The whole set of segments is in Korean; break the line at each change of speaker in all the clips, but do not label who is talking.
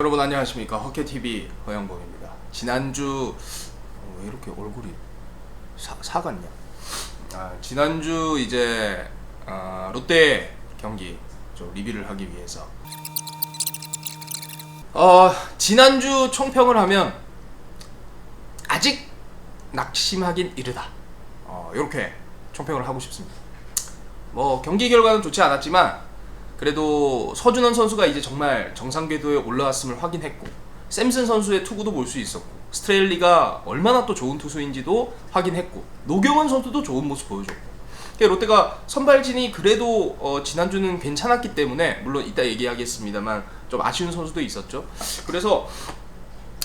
여러분 안녕하십니까? 허케TV 허영범입니다. 지난주 어, 왜 이렇게 얼굴이 사, 사갔냐? 아, 지난주 이제 아, 롯데 경기 좀 리뷰를 하기 위해서. 어, 지난주 총평을 하면 아직 낙심하긴 이르다. 어, 이렇게 총평을 하고 싶습니다. 뭐 경기 결과는 좋지 않았지만 그래도 서준원 선수가 이제 정말 정상 궤도에 올라왔음을 확인했고 샘슨 선수의 투구도 볼 수 있었고 스트레일리가 얼마나 또 좋은 투수인지도 확인했고 노경원 선수도 좋은 모습 보여줬고. 그러니까 롯데가 선발진이 그래도 어, 지난주는 괜찮았기 때문에 물론 이따 얘기하겠습니다만 좀 아쉬운 선수도 있었죠. 그래서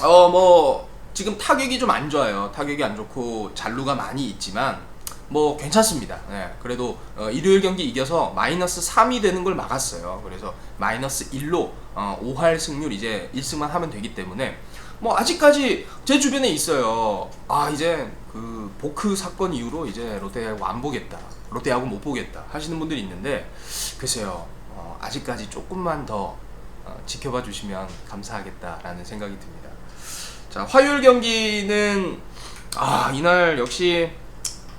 어 뭐 지금 타격이 좀 안 좋아요. 타격이 안 좋고 잔루가 많이 있지만 뭐 괜찮습니다. 네, 그래도 어, 일요일 경기 이겨서 마이너스 3이 되는 걸 막았어요. 그래서 마이너스 1로 어, 5할 승률 이제 1승만 하면 되기 때문에 뭐 아직까지 제 주변에 있어요. 아 이제 그 보크 사건 이후로 이제 롯데하고 안 보겠다. 롯데하고 못 보겠다 하시는 분들이 있는데 글쎄요. 어, 아직까지 조금만 더 어, 지켜봐 주시면 감사하겠다라는 생각이 듭니다. 자 화요일 경기는 아 이날 역시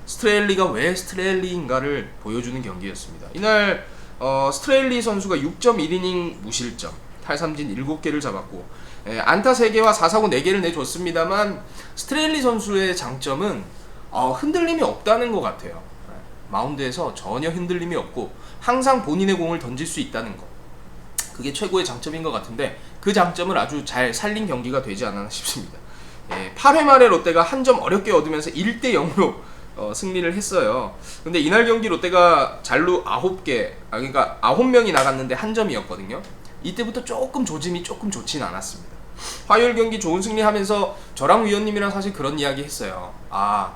스트레일리가 왜 스트레일리인가를 보여주는 경기였습니다. 이날 어, 스트레일리 선수가 6.1이닝 무실점, 탈삼진 7개를 잡았고 에, 안타 3개와 4사구 4개를 내줬습니다만 스트레일리 선수의 장점은 어, 흔들림이 없다는 것 같아요. 에, 마운드에서 전혀 흔들림이 없고 항상 본인의 공을 던질 수 있다는 것. 그게 최고의 장점인 것 같은데 그 장점을 아주 잘 살린 경기가 되지 않았나 싶습니다. 예, 8회 말에 롯데가 한 점 어렵게 얻으면서 1대 0으로 어, 승리를 했어요. 근데 이날 경기 롯데가 잘루 9개, 아, 그러니까 9명이 나갔는데 한 점이었거든요. 이때부터 조금 조짐이 조금 좋진 않았습니다. 화요일 경기 좋은 승리하면서 저랑 위원님이랑 사실 그런 이야기 했어요. 아,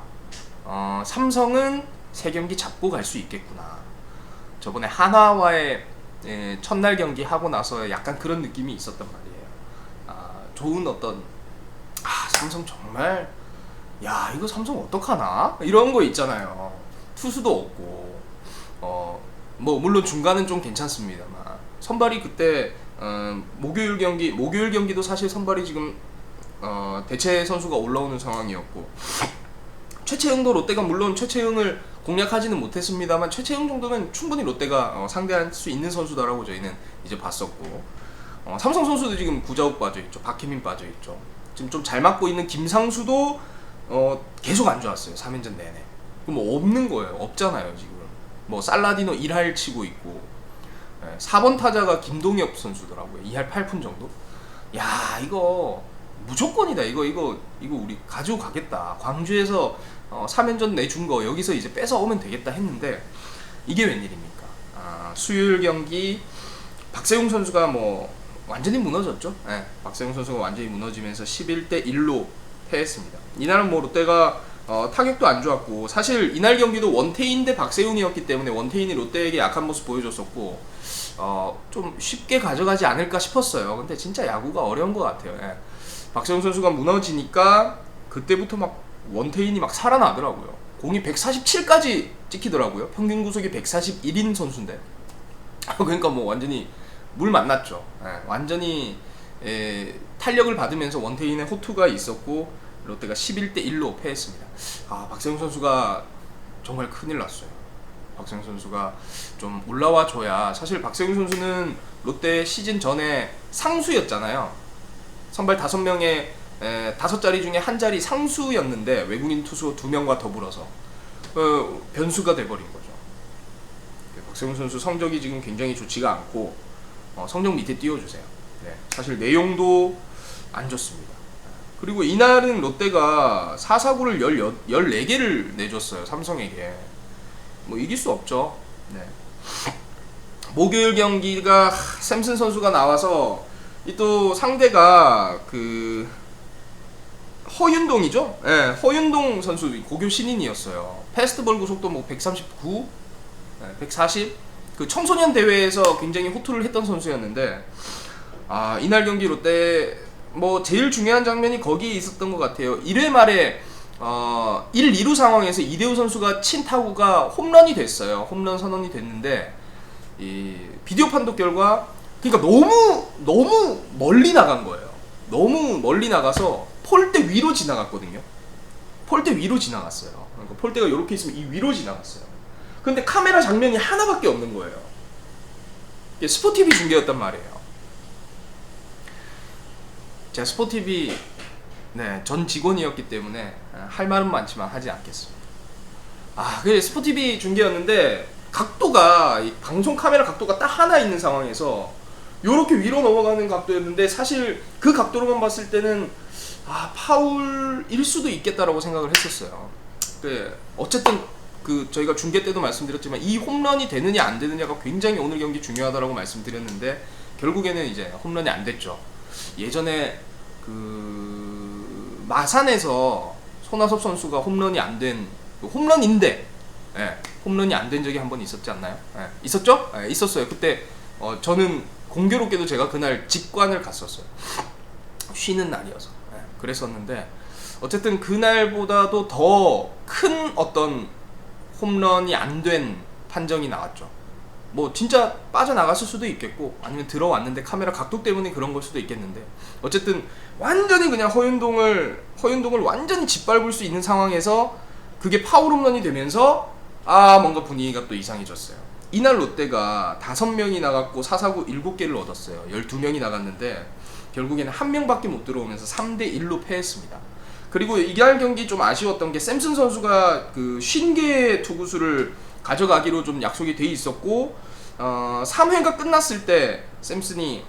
어, 삼성은 세 경기 잡고 갈 수 있겠구나. 저번에 한화와의 예, 첫날 경기 하고 나서 약간 그런 느낌이 있었단 말이에요. 아, 좋은 어떤 아, 삼성 정말 야 이거 삼성 어떡하나? 이런 거 있잖아요. 투수도 없고. 어 뭐 물론 중간은 좀 괜찮습니다만. 선발이 그때 어, 목요일 경기 목요일 경기도 사실 선발이 지금 어, 대체 선수가 올라오는 상황이었고. 최채영도 롯데가 물론 최채영을 공략하지는 못했습니다만 최채영 정도면 충분히 롯데가 어, 상대할 수 있는 선수다라고 저희는 이제 봤었고. 어, 삼성 선수도 지금 구자욱 빠져 있죠. 박혜민 빠져 있죠. 지금 좀 잘 맞고 있는 김상수도 어, 계속 안 좋았어요. 3연전 내내. 그럼 뭐 없는 거예요. 없잖아요, 지금. 뭐 살라디노 1할 치고 있고. 예, 4번 타자가 김동엽 선수더라고요. 2할 8푼 정도. 야, 이거 무조건이다. 이거 이거 이거 우리 가지고 가겠다. 광주에서 어, 3연전 내준 거 여기서 이제 뺏어 오면 되겠다 했는데 이게 웬일입니까? 아, 수요일 경기 박세웅 선수가 뭐 완전히 무너졌죠. 예, 박세웅 선수가 완전히 무너지면서 11대 1로 패했습니다. 이날은 뭐 롯데가 어, 타격도 안 좋았고 사실 이날 경기도 원태인 대 박세웅이었기 때문에 원태인이 롯데에게 약한 모습 보여줬었고 어, 좀 쉽게 가져가지 않을까 싶었어요. 근데 진짜 야구가 어려운 것 같아요. 예. 박세웅 선수가 무너지니까 그때부터 막 원태인이 막 살아나더라고요. 공이 147까지 찍히더라고요. 평균 구속이 141인 선수인데 그러니까 뭐 완전히 물 만났죠. 예, 완전히 에, 탄력을 받으면서 원태인의 호투가 있었고 롯데가 11대 1로 패했습니다. 아 박세웅 선수가 정말 큰일 났어요. 박세웅 선수가 좀 올라와 줘야 사실 박세웅 선수는 롯데 시즌 전에 상수였잖아요. 선발 5명의 다섯 자리 중에 한 자리 상수였는데 외국인 투수 두 명과 더불어서 어, 변수가 돼버린 거죠. 박세웅 선수 성적이 지금 굉장히 좋지가 않고 어, 성적 밑에 띄워주세요. 네, 사실 내용도 안 좋습니다. 그리고 이날은 롯데가 4사구를 14개를 내줬어요. 삼성에게. 뭐 이길 수 없죠. 네. 목요일 경기가 샘슨 선수가 나와서 이 또 상대가 그 허윤동이죠. 예, 네, 허윤동 선수 고교 신인이었어요. 패스트볼 구속도 뭐 139, 네, 140. 그 청소년 대회에서 굉장히 호투를 했던 선수였는데 아 이날 경기 롯데 뭐 제일 중요한 장면이 거기에 있었던 것 같아요. 1회 말에 어 1, 2루 상황에서 이대호 선수가 친 타구가 홈런이 됐어요. 홈런 선언이 됐는데 이 비디오 판독 결과 그러니까 너무 너무 멀리 나간 거예요. 너무 멀리 나가서 폴대 위로 지나갔거든요. 폴대 위로 지나갔어요. 그러니까 폴대가 이렇게 있으면 이 위로 지나갔어요. 근데 카메라 장면이 하나밖에 없는 거예요. 스포티비 중계였단 말이에요. 제가 스포티비 네, 전 직원이었기 때문에 아, 할 말은 많지만 하지 않겠습니다. 아, 그 스포티비 중계였는데 각도가 이 방송 카메라 각도가 딱 하나 있는 상황에서 요렇게 위로 넘어가는 각도였는데 사실 그 각도로만 봤을 때는 아 파울일 수도 있겠다라고 생각을 했었어요. 그 어쨌든 그 저희가 중계 때도 말씀드렸지만 이 홈런이 되느냐 안 되느냐가 굉장히 오늘 경기 중요하다라고 말씀드렸는데 결국에는 이제 홈런이 안 됐죠. 예전에 그 마산에서 손아섭 선수가 홈런이 안 된 홈런인데 예, 홈런이 안 된 적이 한 번 있었지 않나요? 예, 있었죠? 예, 있었어요. 그때 어, 저는 공교롭게도 제가 그날 직관을 갔었어요. 쉬는 날이어서 예, 그랬었는데 어쨌든 그날보다도 더 큰 어떤 홈런이 안 된 판정이 나왔죠. 뭐 진짜 빠져나갔을 수도 있겠고 아니면 들어왔는데 카메라 각도 때문에 그런 걸 수도 있겠는데 어쨌든 완전히 그냥 허윤동을 허윤동을 완전히 짓밟을 수 있는 상황에서 그게 파울 홈런이 되면서 아 뭔가 분위기가 또 이상해졌어요. 이날 롯데가 다섯 명이 나갔고 사사구 일곱 개를 얻었어요. 12명이 나갔는데 결국에는 한 명밖에 못 들어오면서 3대 1로 패했습니다. 그리고 이날 경기 좀 아쉬웠던 게 샘슨 선수가 그 쉰개 투구수를 가져가기로 좀 약속이 돼 있었고 어, 3회가 끝났을 때 샘슨이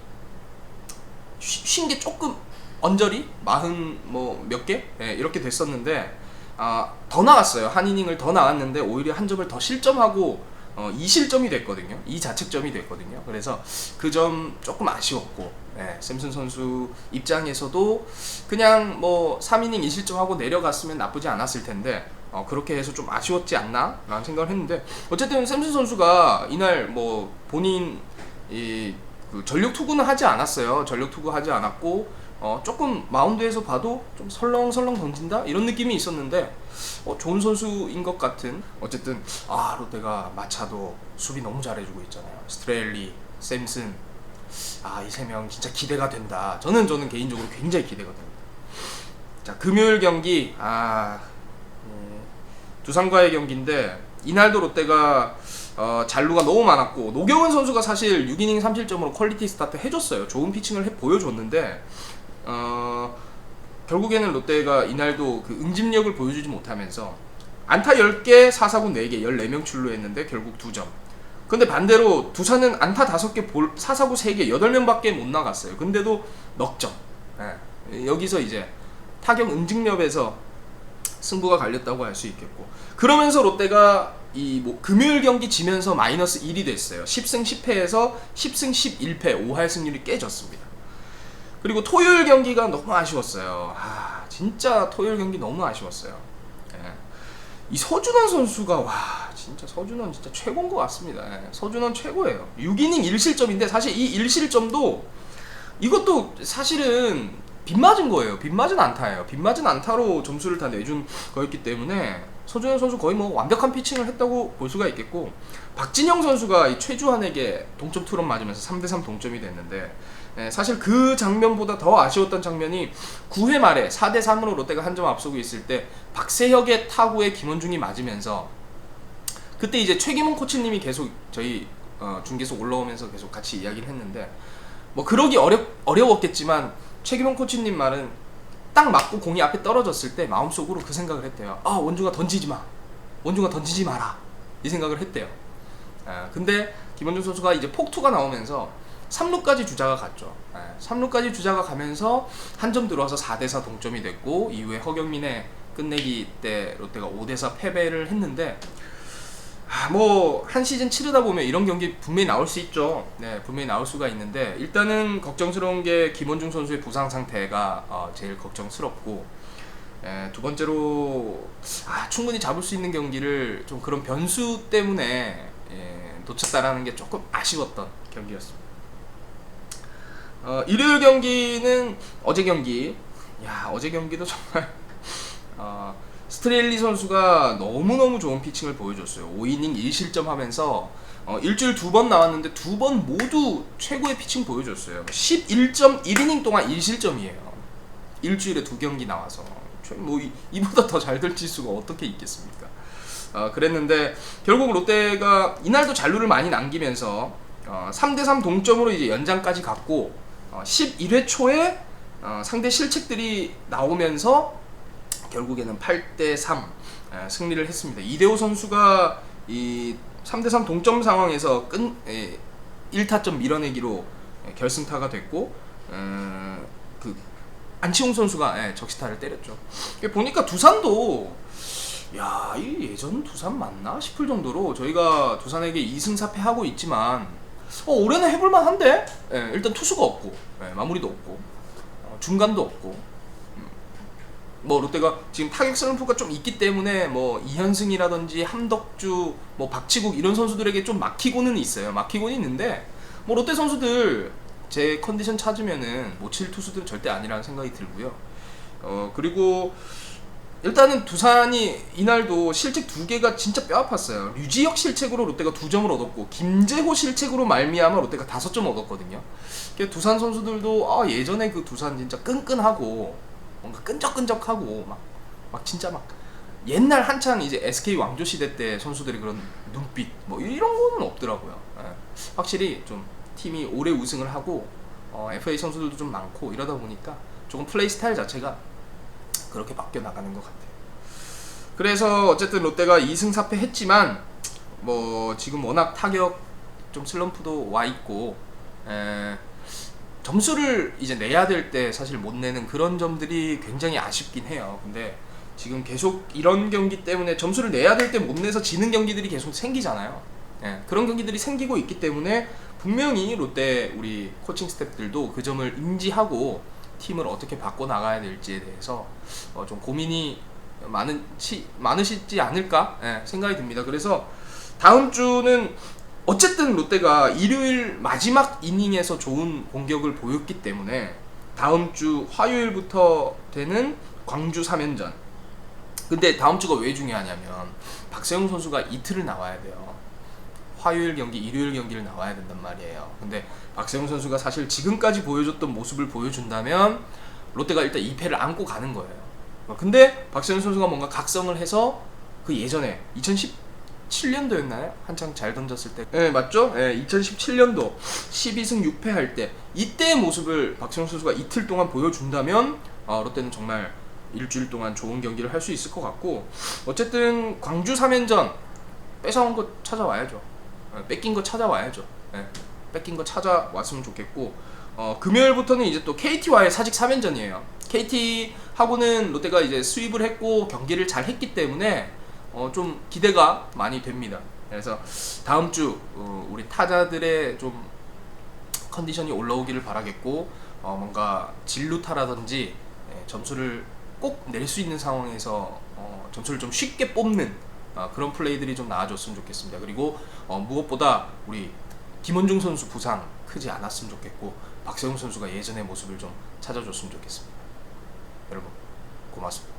쉰 게 조금 언저리? 마흔 뭐 몇 개? 예, 이렇게 됐었는데 아, 더 나갔어요. 한 이닝을 더 나갔는데 오히려 한 점을 더 실점하고 어, 2실점이 됐거든요. 2자책점이 됐거든요. 그래서 그 점 조금 아쉬웠고 예, 샘슨 선수 입장에서도 그냥 뭐 3이닝 2실점하고 내려갔으면 나쁘지 않았을 텐데 어, 그렇게 해서 좀 아쉬웠지 않나? 라는 생각을 했는데 어쨌든 샘슨 선수가 이날 뭐 본인 이, 그 전력 투구는 하지 않았어요. 전력 투구 하지 않았고 어, 조금 마운드에서 봐도 좀 설렁설렁 던진다 이런 느낌이 있었는데 어, 좋은 선수인 것 같은 어쨌든 아 롯데가 마차도 수비 너무 잘해주고 있잖아요. 스트레일리, 샘슨 아 이 세 명 진짜 기대가 된다. 저는 저는 개인적으로 굉장히 기대가 됩니다. 자 금요일 경기 아 음, 두산과의 경기인데 이날도 롯데가 어, 잔루가 너무 많았고 노경은 선수가 사실 6이닝 3실점으로 퀄리티 스타트 해줬어요. 좋은 피칭을 해 보여줬는데 어, 결국에는 롯데가 이날도 그 응집력을 보여주지 못하면서 안타 10개, 사사구 4개, 14명 출루했는데 결국 2점. 근데 반대로 두산은 안타 5개, 볼, 사사구 3개, 8명밖에 못 나갔어요. 근데도 넉 점. 예. 여기서 이제 타격 응집력에서 승부가 갈렸다고 할 수 있겠고. 그러면서 롯데가 이 뭐 금요일 경기 지면서 마이너스 1이 됐어요. 10승 10패에서 10승 11패 5할 승률이 깨졌습니다. 그리고 토요일 경기가 너무 아쉬웠어요. 아 진짜 토요일 경기 너무 아쉬웠어요. 예. 이 서준원 선수가 와 진짜 서준원 진짜 최고인 것 같습니다. 예. 서준원 최고예요. 6이닝 1실점인데 사실 이 1실점도 이것도 사실은 빗맞은 거예요. 빗맞은 안타예요. 빗맞은 안타로 점수를 다 내준 거였기 때문에 서준현 선수 거의 뭐 완벽한 피칭을 했다고 볼 수가 있겠고 박진영 선수가 이 최주환에게 동점 투런 맞으면서 3대3 동점이 됐는데 예, 사실 그 장면보다 더 아쉬웠던 장면이 9회 말에 4대3으로 롯데가 한 점 앞서고 있을 때 박세혁의 타구에 김원중이 맞으면서 그때 이제 최기문 코치님이 계속 저희 어, 중계소 올라오면서 계속 같이 이야기를 했는데 뭐 그러기 어렵 어려웠겠지만 최기동 코치님 말은 딱 맞고 공이 앞에 떨어졌을 때 마음속으로 그 생각을 했대요. 아 원주가 던지지 마. 원주가 던지지 마라. 이 생각을 했대요. 아, 근데 김원중 선수가 이제 폭투가 나오면서 3루까지 주자가 갔죠. 아, 3루까지 주자가 가면서 한 점 들어와서 4대4 동점이 됐고 이후에 허경민의 끝내기 때 롯데가 5대4 패배를 했는데 아, 뭐한 시즌 치르다 보면 이런 경기 분명히 나올 수 있죠. 네, 분명히 나올 수가 있는데 일단은 걱정스러운 게 김원중 선수의 부상 상태가 어, 제일 걱정스럽고 에, 두 번째로 아, 충분히 잡을 수 있는 경기를 좀 그런 변수 때문에 예, 놓쳤다라는 게 조금 아쉬웠던 경기였습니다. 어, 일요일 경기는 어제 경기, 야 어제 경기도 정말 어, 스트레일리 선수가 너무너무 좋은 피칭을 보여줬어요. 5이닝 1실점 하면서 어, 일주일 두 번 나왔는데 두 번 모두 최고의 피칭 보여줬어요. 11.1이닝 동안 1실점이에요. 일주일에 두 경기 나와서 저- 뭐 이, 이보다 더 잘 될 지수가 어떻게 있겠습니까? 어, 그랬는데 결국 롯데가 이날도 잔루를 많이 남기면서 어, 3대3 동점으로 이제 연장까지 갔고 어, 11회 초에 어, 상대 실책들이 나오면서 결국에는 8대 3 승리를 했습니다. 이대호 선수가 이 3대 3 동점 상황에서 끈 에, 1타점 밀어내기로 에, 결승타가 됐고 어, 그 안치홍 선수가 예, 적시타를 때렸죠. 보니까 두산도 야, 이 예전 두산 맞나 싶을 정도로 저희가 두산에게 2승 4패 하고 있지만 어, 올해는 해볼만 한데 예, 일단 투수가 없고 예, 마무리도 없고 어, 중간도 없고 음, 뭐 롯데가 지금 타격 슬럼프가 좀 있기 때문에 뭐 이현승이라든지 함덕주 뭐 박치국 이런 선수들에게 좀 막히고는 있어요 막히고는 있는데 뭐 롯데 선수들 제 컨디션 찾으면은 못칠 투수들은 절대 아니라는 생각이 들고요 어 그리고 일단은 두산이 이날도 실책 두 개가 진짜 뼈 아팠어요. 류지혁 실책으로 롯데가 두 점을 얻었고 김재호 실책으로 말미암아 롯데가 다섯 점 얻었거든요. 그러니까 두산 선수들도 아 예전에 그 두산 진짜 끈끈하고 뭔가 끈적끈적하고 막 막 진짜 막 옛날 한창 이제 SK 왕조 시대 때 선수들이 그런 눈빛 뭐 이런 거는 없더라고요. 예. 확실히 좀 팀이 오래 우승을 하고 어, FA 선수들도 좀 많고 이러다 보니까 조금 플레이 스타일 자체가 그렇게 바뀌어 나가는 것 같아요. 그래서 어쨌든 롯데가 2승 4패 했지만 뭐 지금 워낙 타격 좀 슬럼프도 와 있고 에, 점수를 이제 내야 될 때 사실 못 내는 그런 점들이 굉장히 아쉽긴 해요. 근데 지금 계속 이런 경기 때문에 점수를 내야 될 때 못 내서 지는 경기들이 계속 생기잖아요. 예, 그런 경기들이 생기고 있기 때문에 분명히 롯데 우리 코칭 스태프들도 그 점을 인지하고 팀을 어떻게 바꿔 나가야 될지에 대해서 어, 좀 고민이 많은 치, 많으시지 않을까 예, 생각이 듭니다. 그래서 다음 주는 어쨌든 롯데가 일요일 마지막 이닝에서 좋은 공격을 보였기 때문에 다음 주 화요일부터 되는 광주 3연전. 근데 다음 주가 왜 중요하냐면 박세웅 선수가 이틀을 나와야 돼요. 화요일 경기, 일요일 경기를 나와야 된단 말이에요. 근데 박세웅 선수가 사실 지금까지 보여줬던 모습을 보여준다면 롯데가 일단 2패를 안고 가는 거예요. 어, 근데 박세웅 선수가 뭔가 각성을 해서 그 예전에 2017년도였나요? 한창 잘 던졌을 때. 네, 맞죠? 네, 2017년도 12승 6패 할 때 이때의 모습을 박세웅 선수가 이틀 동안 보여준다면 어, 롯데는 정말 일주일 동안 좋은 경기를 할 수 있을 것 같고 어쨌든 광주 3연전 뺏어온 거 찾아와야죠. 어, 뺏긴 거 찾아와야죠. 예, 뺏긴 거 찾아왔으면 좋겠고 어, 금요일부터는 이제 또 KT와의 사직 3연전이에요. KT 하고는 롯데가 이제 수입을 했고 경기를 잘 했기 때문에 어, 좀 기대가 많이 됩니다. 그래서 다음 주 어, 우리 타자들의 좀 컨디션이 올라오기를 바라겠고 어, 뭔가 진루타라든지 예, 점수를 꼭 낼 수 있는 상황에서 어, 점수를 좀 쉽게 뽑는 어, 그런 플레이들이 좀 나아졌으면 좋겠습니다. 그리고 어, 무엇보다 우리 김원중 선수 부상 크지 않았으면 좋겠고 박세웅 선수가 예전의 모습을 좀 찾아줬으면 좋겠습니다. 여러분 고맙습니다.